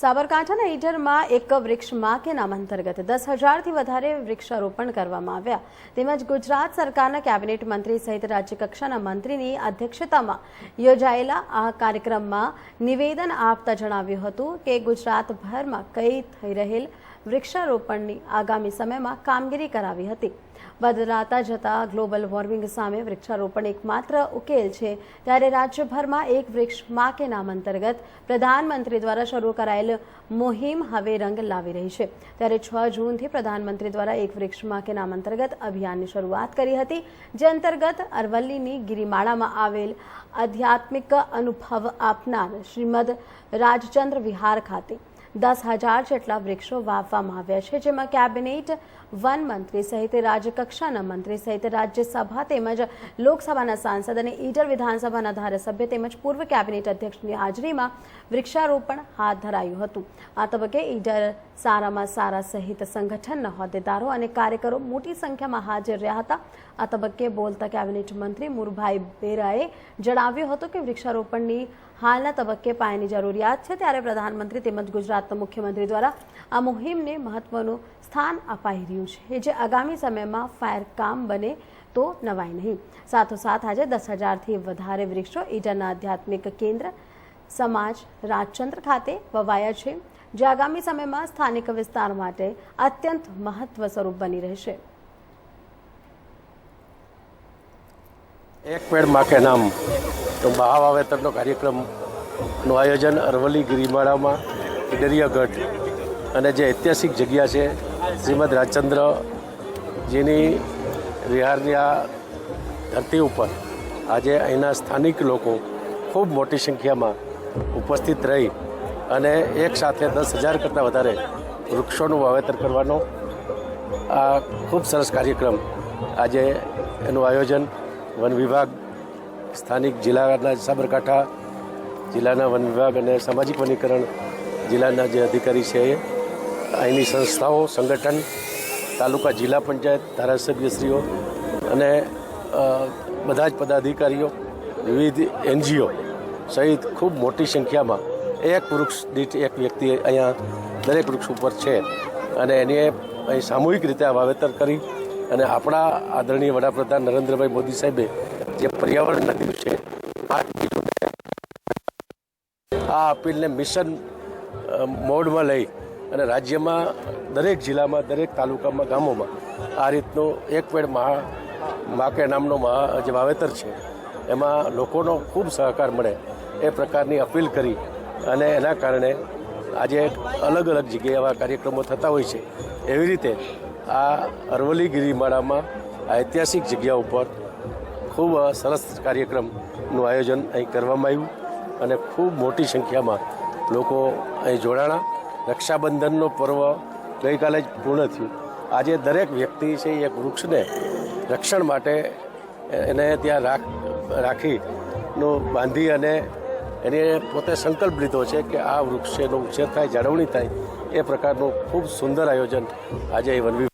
સાબરકાંઠાના ઈડરમાં એક વૃક્ષમાં કે નામ અંતર્ગત દસ હજારથી વધારે વૃક્ષારોપણ કરવામાં આવ્યા. તેમજ ગુજરાત સરકારના કેબિનેટ મંત્રી સહિત રાજ્યકક્ષાના મંત્રીની અધ્યક્ષતામાં યોજાયેલા આ કાર્યક્રમમાં નિવેદન આપતા જણાવ્યું હતું કે ગુજરાતભરમાં કઈ થઈ રહેલ વૃક્ષારોપણની આગામી સમયમાં કામગીરી કરાવી હતી. બદલાતા જતા ગ્લોબલ વોર્મિંગ સામે વૃક્ષારોપણ એકમાત્ર ઉકેલ છે. ત્યારે રાજ્યભરમાં એક વૃક્ષ મા કે નામ અંતર્ગત પ્રધાનમંત્રી દ્વારા શરૂ કરાયેલ મુહિમ હવે રંગ લાવી રહી છે. ત્યારે છ જૂનથી પ્રધાનમંત્રી દ્વારા એક વૃક્ષ મા કે નામ અંતર્ગત અભિયાનની શરૂઆત કરી હતી, જે અંતર્ગત અરવલ્લીની ગિરિમાળામાં આવેલ આધ્યાત્મિક અનુભવ આપનાર શ્રીમદ રાજચંદ્ર વિહાર ખાતે દસ હજાર જેટલા વૃક્ષો વાવવામાં આવ્યા છે, જેમાં કેબિનેટ વન મંત્રી સહિત રાજ્યકક્ષાના મંત્રી સહિત રાજ્યસભા તેમજ લોકસભાના સાંસદ અને ઈડર વિધાનસભાના ધારાસભ્ય તેમજ પૂર્વ કેબિનેટ અધ્યક્ષની હાજરીમાં વૃક્ષારોપણ હાથ ધરાયું હતું. આ તબક્કે ઈડર સારામાં સારા સહિત સંગઠનના હોદ્દેદારો અને કાર્યકરો મોટી સંખ્યામાં હાજર રહ્યા હતા. આ તબક્કે બોલતા કેબિનેટ મંત્રી મુરભાઈ બેરાએ જણાવ્યું હતું કે વૃક્ષારોપણની હાલના તબક્કે પાયાની જરૂરિયાત છે, ત્યારે પ્રધાનમંત્રી તેમજ ગુજરાતના મુખ્યમંત્રી દ્વારા આ મુહિમને મહત્વનું સ્થાન અપાઈ રહ્યું છે જે આગામી સમયમાં ફાયર કામ બને તો નવાય નહીં. સાથોસાથ આજે દસ હજારથી વધારે વૃક્ષો ઈડરના આધ્યાત્મિક કેન્દ્ર સમાજ રાજચંદ્ર ખાતે વવાયા છે, જે આગામી સમયમાં સ્થાનિક વિસ્તાર માટે અત્યંત મહત્વ સ્વરૂપ બની રહેશે. એક પેડમાં કે નામ, તો મહા વાવેતરનો કાર્યક્રમનું આયોજન અરવલ્લી ગિરિમાળામાં દરિયાગઢ અને જે ઐતિહાસિક જગ્યા છે, શ્રીમદ રાજચંદ્રજીની વિહારની આ ધરતી ઉપર આજે અહીંના સ્થાનિક લોકો ખૂબ મોટી સંખ્યામાં ઉપસ્થિત રહી અને એક સાથે દસ હજાર કરતાં વધારે વૃક્ષોનું વાવેતર કરવાનો આ ખૂબ સરસ કાર્યક્રમ આજે એનું આયોજન વન વિભાગ, સ્થાનિક જિલ્લાના સાબરકાંઠા જિલ્લાના વન વિભાગ અને સામાજિક વનીકરણ જિલ્લાના જે અધિકારી છે એ, અહીંની સંસ્થાઓ, સંગઠન, તાલુકા જિલ્લા પંચાયત, ધારાસભ્યશ્રીઓ અને બધા જ પદાધિકારીઓ, વિવિધ એનજીઓ સહિત ખૂબ મોટી સંખ્યામાં એક વૃક્ષ દીઠ એક વ્યક્તિ અહીંયા દરેક વૃક્ષ ઉપર છે. અને એને અહીં સામૂહિક રીતે આ વાવેતર કરી અને આપણા આદરણીય વડાપ્રધાન નરેન્દ્રભાઈ મોદી સાહેબે જે પર્યાવરણના દિવસે છે આ અપીલને મિશન મોડમાં લઈ અને રાજ્યમાં દરેક જિલ્લામાં, દરેક તાલુકામાં, ગામોમાં આ રીતનો એક પેડ મહા માકે નામનો મહા જે વાવેતર છે, એમાં લોકોનો ખૂબ સહકાર મળે એ પ્રકારની અપીલ કરી અને એના કારણે આજે અલગ અલગ જગ્યાએ આવા કાર્યક્રમો થતા હોય છે. એવી રીતે આ અરવલ્લી ગિરિમાળામાં આ ઐતિહાસિક જગ્યા ઉપર ખૂબ સરસ કાર્યક્રમનું આયોજન અહીં કરવામાં આવ્યું અને ખૂબ મોટી સંખ્યામાં લોકો અહીં જોડાણા. રક્ષાબંધનનો પર્વ ગઈકાલે જ પૂર્ણ થયું. આજે દરેક વ્યક્તિ છે એક વૃક્ષને રક્ષણ માટે એને ત્યાં રાખ, રાખીનું બાંધી અને એને પોતે સંકલ્પ લીધો છે કે આ વૃક્ષ એનો ઉછેર થાય, જાળવણી થાય, એ પ્રકારનું ખૂબ સુંદર આયોજન આજે વન